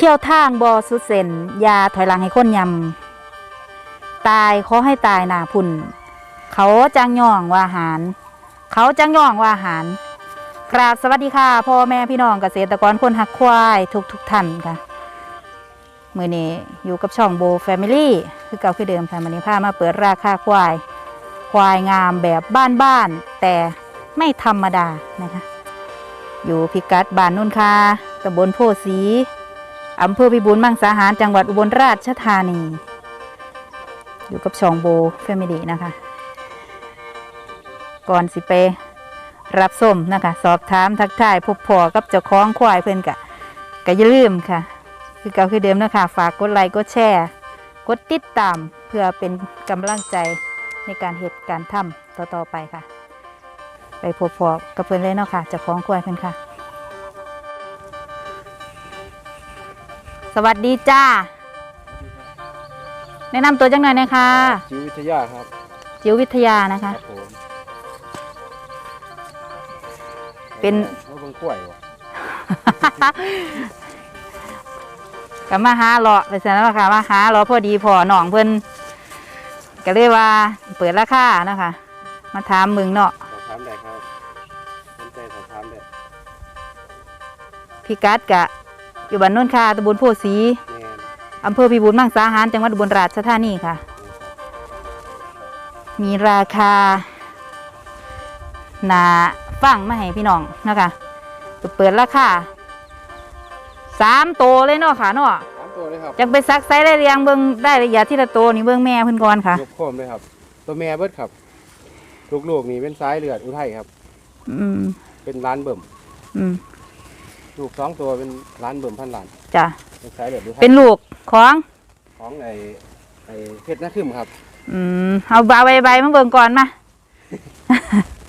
เที่ยวทางบอสุดเซนยาถอยหลังให้คนยำ ตายขอให้ตายหนาพุ่น เขาจังย่องว่าหาร เขาจังย่องว่าหาร กราบสวัสดีค่ะพ่อแม่พี่น้องเกษตรกรคนหักควายทุกทุกท่านค่ะ มือนี้อยู่กับช่องโบแฟมิลี่คือเก่าคือเดิมค่ะมันนี้พามาเปิดราคาควาย ควายงามแบบบ้านๆแต่ไม่ธรรมดานะคะ อยู่พิกัดบ้านนุ่นคาตำบลโพสี อำเภอพิบูลมังสาหาร จังหวัดอุบลราชธานี อยู่กับช่องโบแฟมิลีนะคะ ก่อนสิไปรับส้มนะคะ สอบถามทักทายพบพอกับเจ้าของควายเพื่อนกะก็อย่าลืมค่ะ คือเก่าคือเดิมนะคะฝากกดไลค์กดแชร์ กดติดตามเพื่อเป็นกำลังใจในการเหตุการณ์ทำต่อๆไปค่ะ ไปพบพอกับเพื่อนเลยเนาะค่ะเจ้าของควายเพื่อนค่ะ วัสดีจ้า แนะนำตัวจังหน่อยนะคะจิววิทยาครับจิ๋ววิทยานะคะผมเป็น ว่าเบิ่งกล้วยวะกับมาหาเลาะไปเสร็จแล้วค่ะมาหาเลาะพอดีพอหนองเพิ่นก็เลยว่าเปิดราคานะคะมาถามมึงเนาะสอบถามได้ครับสนใจสอบถามได้พี่กัดกะ อยู่บ้านโนนคาตำบลโพสีแม่นอำเภอพิบูลมังสาหาร จังหวัดอุบลราชธานีค่ะ มีราคาหนาฟังมาให้พี่น้องนะคะจะเปิดราคาสามโตวเลยเนาะค่ะเนาะถามตัวเลยครับจังไปซักไซได้เรียงเบิ่งได้ระยะที่ละโตวนี่เบิ่งแม่เพิ่นก่อนค่ะยกโคมเลยครับ ตัวแม่เบิดครับลูกๆนี่เป็นสายเลือดอุทัยครับ อืมเป็นร้านเบิ่ม อืม ลูกสองตัวเป็นร้านเบิ่มพันล้านจ้ะเป็นสายเลือดอุทัยเป็นลูกของของไอ้ไอ้เพชรนาคึมครับอืมเอาบาใบใบมาเบิ่งก่อนมา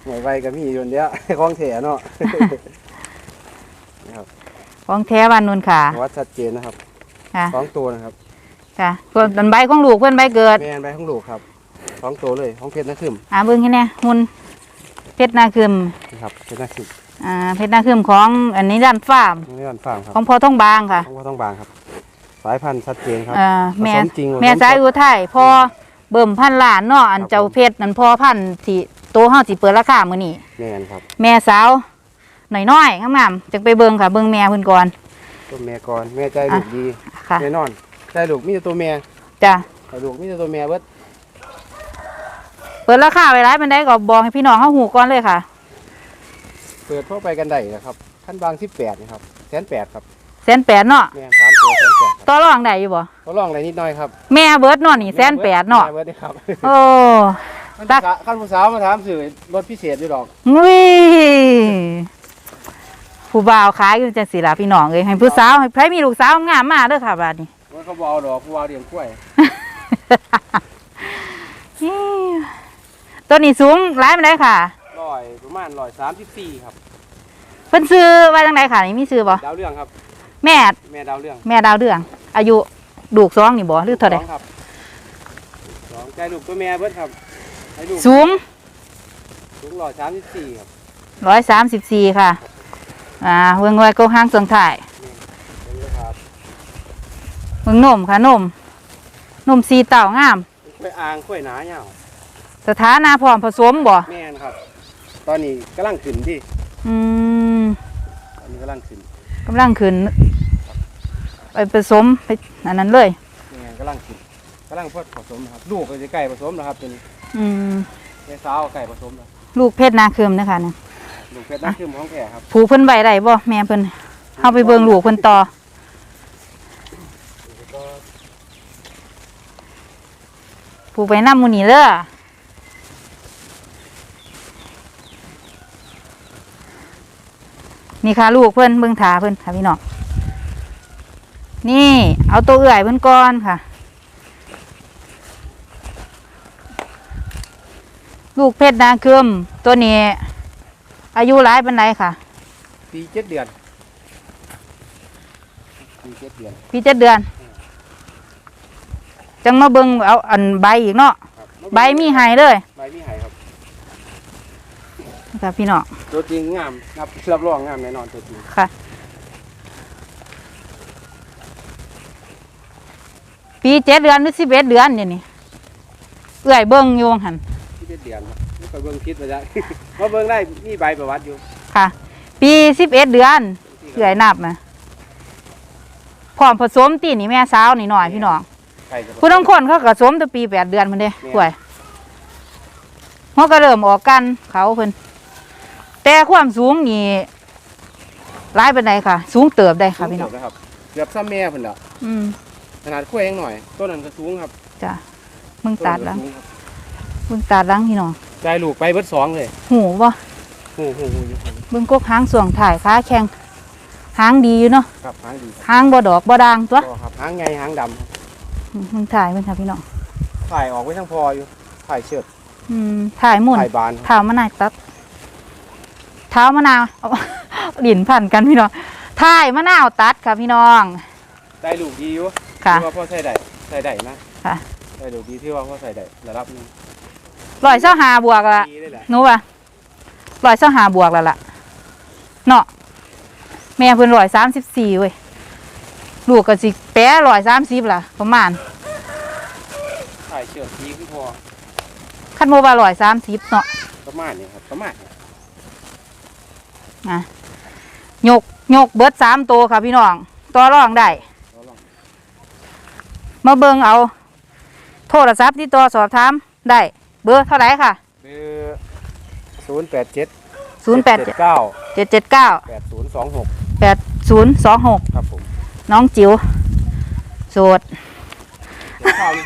หน่วยไวกับมีอยู่เดียวของแถเนาะนะครับของแท้บ้านนุ่นค่ะวัดชัดเจนนะครับค่ะสองตัวนะครับค่ะส่วนต้นใบของลูกเพื่อนใบเกิดแม่นใบของลูกครับสองตัวเลยของเพชรนาคึมอ่าเบิ่งให้แน่หุ่นเพชรนาคืมนะครับเพชรนาคึม อ่าเพชรนาคืมของอันนี้ด้านฟาร์มนี่ด้านฟาร์มครับของพ่อท้องบางค่ะของพ่อต้องบางครับ สายพันธุ์ชัดเจนครับอ่าแม่ผสมจริงผสมแม่สายสดอุทัยพ่อเบิ่มพันล้านเนาะอันครับเจ้าเพชรนั่นพ่อพันธุ์ที่โตเฮาสิเปิดราคามื้อนี้แม่นครับ แม่สาวหน่อยน้อยๆงามๆจังไปเบิ่งค่ะเบิ่งแม่เพิ่นก่อนตัวแม่ก่อนแม่ใจลูกดีค่ะแน่นอนใจลูกมีแต่ตัวแม่จ้ะใจลูกมีแต่ตัวแม่เบิดเปิดราคาไว้หลายปานใดก็บอกให้พี่น้องเฮาฮู้ก่อนเลยค่ะ เปิดทั่วไปกันได้นะครับขั้นบางสิบแปดนะครับแสนแปดครับแสนแปดเนาะแม่สามตัวแสนแปดครับต่อรองได้อยู่บ่เขาลองอะไรนิดหน่อยครับแม่เบิดเนาะนี่แสนแปดเนาะแม่เบิดนี่ครับโอ้ตักขั้นผู้สาวมาถามสื่อรถพิเศษอยู่ดอกวิผู้บ่าวขายอยู่จังสิล่ะพี่น้องเอ้ยให้ผู้สาวให้ใครมีลูกสาวงามมาเด้อค่ะบัดนี้ว่าเขาบเอาดอกผู้วาวเลี้ยงกล้วยอิ๊วตัวนี้สูงหลายปานใดค่ะ ร้อยประมาณร้อยสามสิบสี่ครับ เพิ่นซื้อไว้จังไดค่ะนี่มีซื้อบ่ดาวเรื่องครับ แม่ แม่ดาวเรื่องแม่ดาวเรือง อายุลูกสองนี่บ่หรือเท่าใดสองครับสองใจลูกตัวแม่เบิดครับให้ลูกสูงสูงร้อยสามสิบสี่ครับ134ค่ะ อ่าเบิ่งไว้ก็ห้างเสริงถ่ายเป็นเลยครับเบิ่งนมค่ะนมนมสีเต่างามกล้วยอ่างกล้วยหนาเหี่ยวสถานะพร้อมผสมบ่แม่นครับ ตอนนี้กำลังขึ้นดิอืมตอนนี้กำลังขึ้นกำลังขึ้นไปผสมไปอันนั้นเลยแม่นกำลังขึ้นกำลังพอดผสมนะครับ ลูกก็จะไก่ผสมนะครับเป็นอืมแม่สาวไก่ผสมแล้วลูกเพชรนาคืมนะคะเนี่ยลูกเพชรน้ำขึ้นของแก่ครับผูเพิ่นใบได้บ่แม่เพิ่นเฮาไปเบิ่งลูกเพิ่นต่อผูไปนำหมู่นี้เด้อ นี่ค่ะลูกเพิ่นเบิ่งถาเพิ่นค่ะพี่น้องนี่ เอาตัวเอื่อยเพิ่นก่อนค่ะ ลูกเพชรนาคืมตัวนี้ อายุหลายปานใดค่ะปีเจ็ดเดือนปีเจ็ดเดือนพี่เจ็ดเดือน จังมาเบิ่งเอาอันใบอีกเนาะครับใบมีให้เลยใบมีหายครับ ค่ะพี่น้องตัวจริงงามครับเชือบรองงามแน่นอนตัวจริงค่ะ ปีเจ็ดเดือนหรือสิบเอ็ดเดือนเนี่ยนี่เอื่อยเบิ้งอยู่ว่าหันที่เป็นเดือนครับนี่ก็เบิ่งคิดมาจ้ะว่าเบิ่งได้มีใบประวัติอยู่ค่ะ ปีสิบเอ็ดเดือนเอื่อยนับนะพร้อมผสมตีนี่แม่สาวนี่หน่อยพี่น้องใครจะผู้ทั้งคนเขาก็สมแตัวปีแปดเดือนมันเด้แม่นห่วยเขาก็เริ่มออกกันเขาเพิ่น แต่ความสูงนี่ร้ายเป็นไดค่ะ สูงเติบได้ค่ะพี่น้องสูงเติบนะครับเกือบซ้ำแม่เพิ่นแล้วอืมขนาดขั้วยังหน่อยต้นนั้นก็สูงครับจ้ะมึงตัดต้นแล้นั้วนก็สูงครับมึงตัดหลังพี่น้องใจลูกไปเบิดสองเลยหูบ่หูหูหูอยู่ครับเบิ่งกกหางส่วงถ่ายขาแข็งหางดีอยู่เนาะครับหางดีครับหางบ่ดอกบ่ด่างตัวก็ครับหางไงหางดำครับอืมมึงถ่ายมันค่ะพี่น้องถ่ายออกไว้ทั้งพออยู่ถ่ายเชือดอืมถ่ายหมุนถ่ายบานครับเท้ามะนาวตัด เท้ามะนาวเอาดินพันกันพี่น้องถ่ายมะนาวตัดค่ะพี่น้องใจลูกดีอยู่ค่ะที่ว่าพ่อใส่ได้ใส่ได้นะค่ะใจลูกดีที่ว่าพ่อใส่ได้ระดับหนึงร้อยเส้าหาบวกละดีเลยแหละหนูว่าร้อยเส้าหาบวกแล้วล่ะเนาะแม่เพิ่นร้อยสามสิบสี่เว้ยลูกก็สิแปะร้อยสามสิบล่ะประมาณถ่ายเชือดดีขึ้นพอคันโมว่าร้อยสามสิบเนาะประมาณนี้ครับประมาณนี้ ยกยกเบิดสามตัวค่ะพี่น้องต่อรองได้เราลองมาเบิ่งเอา โทรศัพท์ที่ต่อสอบถามได้ เบอร์เท่าไหร่ค่ะเบอร์ศูนย์แปดเจ็ดศูนย์แปดเก้าเจ็ดเจ็ดเก้าแปดศูนย์สองหกแปดศูนย์สองหกครับผมน้องจิ๋วโสดเดี๋ยวข้าวนี่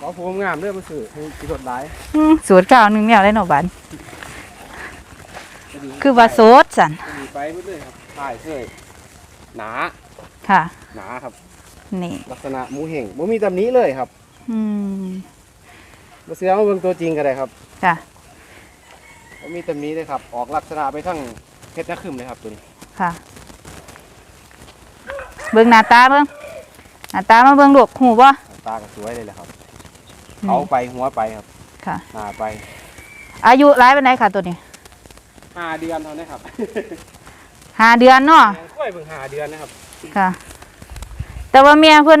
ขอภูมิงามเรื่องมันสื่อคือสดร้ายอืมสูตรเก้าหนึ่งแนวได้หนอบันจะดี คือว่าโสดสันจะดีไปเรื่อยๆครับถ่ายเสื้อหนาค่ะ หนาครับ นี่ลักษณะหมูเห่งบ่มีตำหนี้เลยครับอืมมาเสือมาเบิ่งตัวจริงกันเลยครับค่ะ บ่มีตำหนี้เลยครับ ออกลักษณะไปทั้งเพชรนักขึ้นเลยครับตัวนี้ค่ะ เบิ่งหน้าตาเบิ่งหน้าตามาเบิ่งลูกหูบ่ตาก็สวยเลยแหละครับนี่เขาไปหัวไปครับค่ะ หน้าไปอายุร้ายเป็นไดค่ะตัวนี้ ห้าเดือนเท่านั้นครับห้าเดือนเนาะกล้วยเพิ่งห้าเดือนนะครับค่ะ แต่ว่าเมียเพิ่น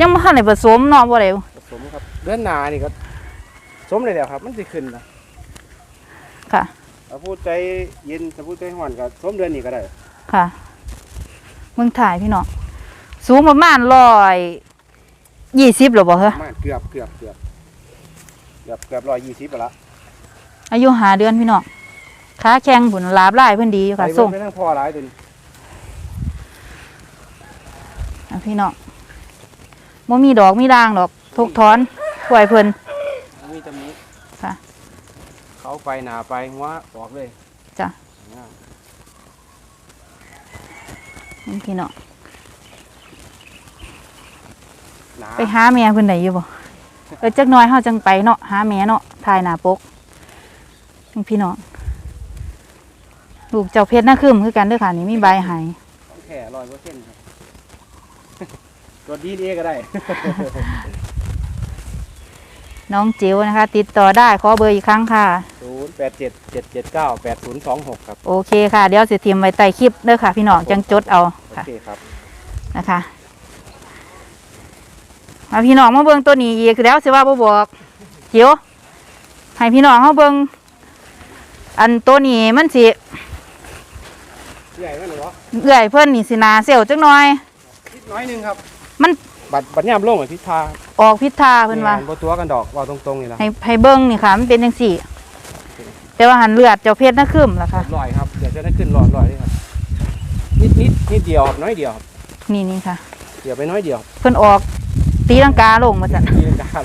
ยังบ่ทันได้ผสมเนาะบ่ได้ผสมครับเดือนหนานี่ก็สมเลยแล้วครับ มันสิขึ้นนะค่ะถ้าพูดใจเย็นถ้าพูดใจห่อนก็สมเดือนนี้ก็ได้ ค่ะเบิ่งถ่ายพี่น้องสูงประมาณร้อยยี่สิบหรอบ่เหรอประมาณเกือบเกือบเกือบเกือบเกือบร้อยยี่สิบไปละอายุหาเดือนพี่น้อง ขาแข็งผุนลาบลายเพิ่นดีอยู่ค่ะไปส่งไปทั้งพ่อหลายตัวนี้อะพี่น้องบ่มีดอกมีด่างดอกทุกถอนปล่อยเพิ่นมีตำหนี้ค่ะ เขาไปหนาไปหัวออกเลยจ้ะนี่พี่น้องหนาไปหาแม่เพิ่นได้อยู่บ่เออจักหน่อยเฮาจังไปเนาะหาแม่เนาะถ่ายหน้าปกนี่พี่น้อง ลูกเจ้าเพชรน่าคืมคือกันเด้อค่ะ นี่มีใบใหายต้องแค่ร้อยเปอร์เซ็นต์ครับ ตรวจดีเอก็ได้ น้องจิ๋วนะคะ ติดต่อได้ขอเบอร์อีกครั้งค่ะ ศูนย์แปดเจ็ดเจ็ดเจ็ดเก้าแปดศูนย์สองหกครับ โอเคค่ะ เดี๋ยวสิทิมไว้ใต้คลิปเด้อค่ะ พี่น้องจังจดเอาโอค่ะ เคครับ นะคะมาพี่น้องมาเบิ่งตัวนี้อีกแล้วสิว่าบ่บอกจิ๋วให้พี่น้องเฮาเบิ่งอันตัวนี้มันสิ ใหญ่ไหมหนูวะ เอื่อยเพิ่นนี่สิหนาเซลจักหน่อย นิดน้อยหนึงครับมัน บัดบัดย่ำลงเหมือนพิธาออกพิษทาเพิ่นว่าบตัวกันดอกว่าตรงๆนี่ละให้ให้เบิ่งนี่ค่ะ มันเป็นจังซี่ แต่ว่าหันเลือดเจ้าเพชรน่าคืมล่ะค่ะ ลอยครับเดี๋ยวจะได้ขึ้นลอยลอยด้วยครับนิดนิดนิดเดียวครับน้อยเดียวครับนี่นี่ค่ะ เดี๋ยวไปน้อยเดียวเพิ่นออกตีลังกาลงมาซั่นนี่นะครับ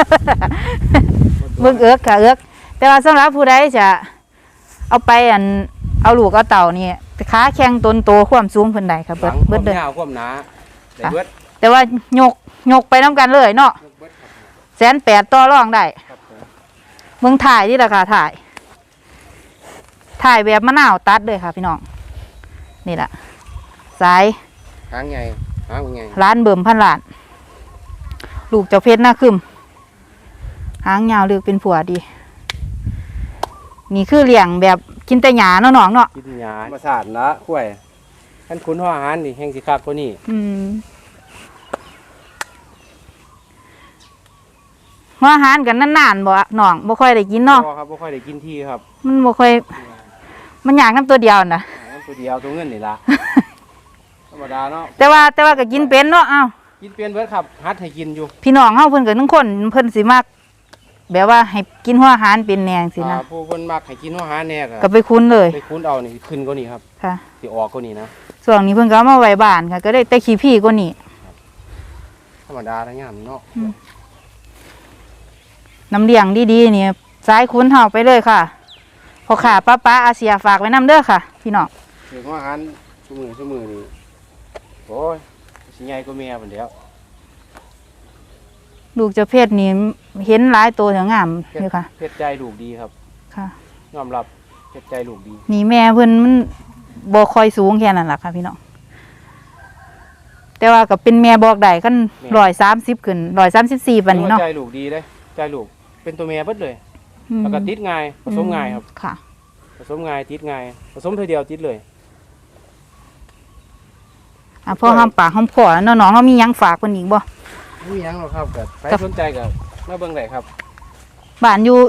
เบิ่งเอิกค่ะเอิกแต่ว่าสำหรับผู้ใดจะเอาไปอันเอาลูกเอาเต่านี่ ขาแข็งตนโตความสูงเพิ่นได้ค่ะหเบิลัดงคเบิวาดมเด้อยาวความหนาได้ค่ะ เบิดแต่ว่ายกยกไปน้กันเลยเนาะยกเบิดครับแสนแปดต่อรองได้ครับผมเบิ่งถ่ายนี่แหละค่ะถ่ายถ่ายแบบมะนาวตัดเลยค่ะ พี่น้อง นี่แหละสาย หางใหญ่หางใหญ่ร้านเบิ่มพันล้าน ลูกเจ้าเพชรหน้าคึมหางยาวเลือกเป็นผัวดี นี่คือเลี้ยงแบบ กินแต่หยาเนาะน้องเนาะกินหยาธรรมศาสตร์ละกล้วยท่านคุณห่ออาหารนี่แห่งสิคักกว่านี้อืมหัวอาหารกันนานๆบ่น้องบ่ค่อยได้กินเนาะบ่ครับบ่ค่อยได้กินทีครับมันบ่ค่อย มันอยากน้ำตัวเดียวน่ะหาเตัวเดียวตัวเงินนี่ละธรรมดาเนาะแต่ว่าแต่ว่าก็กินเป็นเนาะเอ้า กินเป็นเบิดครับฮัดให้กินอยู่ พี่น้องเฮาเพิ่นก็ทั้งคนเพิ่นสิมาก แบบว่าให้กินหัวอาหารเป็นแนงสินะอ่าผู้คนมักให้กินหัวหาแน่ก็ก็ไปคุ้นเลยไปคุ้นเอานี่ขึ้นกว่านี้ครับค่ะ สิออกกว่านี้นะส่วนนี้เพิ่นก็เอามาไว้บ้านค่ะ ก็ได้แต่ขี้พี่กว่านี้ธรรมดาทั้งยามเนาะน้ำเลี้ยงดีๆนี่สายคุ้นเฮาไปเลยค่ะพอขาป้าป้าอาเซียฝากไว้นํเด้อค่ะ พี่น้องถึงหัวอาหารชั่วมือชั่วมือนี่โอ้ยสิใหญ่กว่าแม่พุ่นเดียว ลูกเจะเพศนี่เห็นหลายตัวแถวงามอยู่ค่ะ เพชรใจลูกดีครับค่ะ ยอมรับเพชรใจลูกดี นี่แม่เพิ่นมันบ่ค่อยสูงแค่นั้นล่ะค่ะพี่น้อง แต่ว่าก็เป็นแม่บอกได้กันร้อยสามสิบขึ้นร้อยสามสิบสี่ปันนี้เนาะใจลูกดีเลยใจลูกเป็นตัวแม่เบิดเลยอืมแล้วก็ติดง่ายผสมง่ายครับ ค่ะ ผสมง่ายติดง่ายผสมเท่าเดียวติดเลยอะพ่อห้ามปากห้ามคอแล้วเนาะน้องเขามีหยังฝากเพิ่นอีกบ่ไม่มีหยังหรอกครับก็ใครครับสนใจก็มาเบิ่งได้ครับบ้านอยู่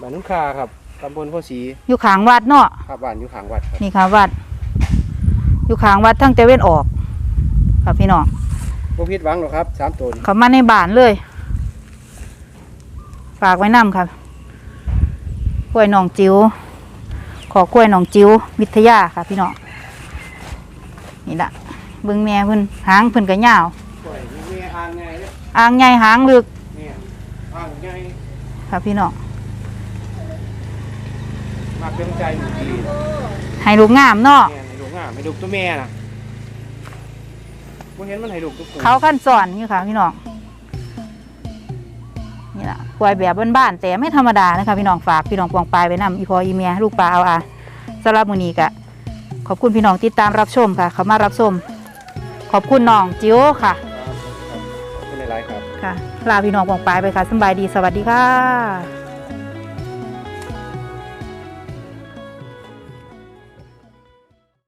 บ้านนุ่งคาครับตำบลโพสีอยู่ข้างวัดเนาะครับบ้านอยู่ข้างวัดครับนี่ค่ะวัด อยู่ข้างวัดทั้งตะเวนออกค่ะพี่น้องบ่ผิดหวังหรอกครับสามตัวนี้เขามาในบ้านเลย ฝากไว้นำค่ะกล้วยหนองจิ๋วขอกล้วยหนองจิ๋ววิทยาค่ะพี่น้องนี่ละเบิ่งแม่เพิ่นหางเพิ่นก็ยาว อ่างใหญ่หางลึกเนี่ยอ่างไงค่ะพี่น้องมาเป็นใจลูกดีให้ลูกงามเนาะเนี่ยให้ลูกงามให้ลูกตัวแม่น่ะบ่เห็นมันให้ลูกตัวผู้เขาขั้นสอนอยู่ค่ะพี่น้องนี่ล่ะควายแบบบ้านๆแต่ไม่ธรรมดานะคะพี่น้องฝากพี่น้องปองปลายไปนำอีพออีเมียลูกปลาเอาอาสำหรับมื้อนี้ก็ขอบคุณพี่น้องติดตามรับชมค่ะเขามารับชม ขอบคุณน้องจิ๋วค่ะ ครับขอบคุณหลายๆครับค่ะ ลาพี่น้องปองปลายไปค่ะสบายดีสวัสดีค่ะ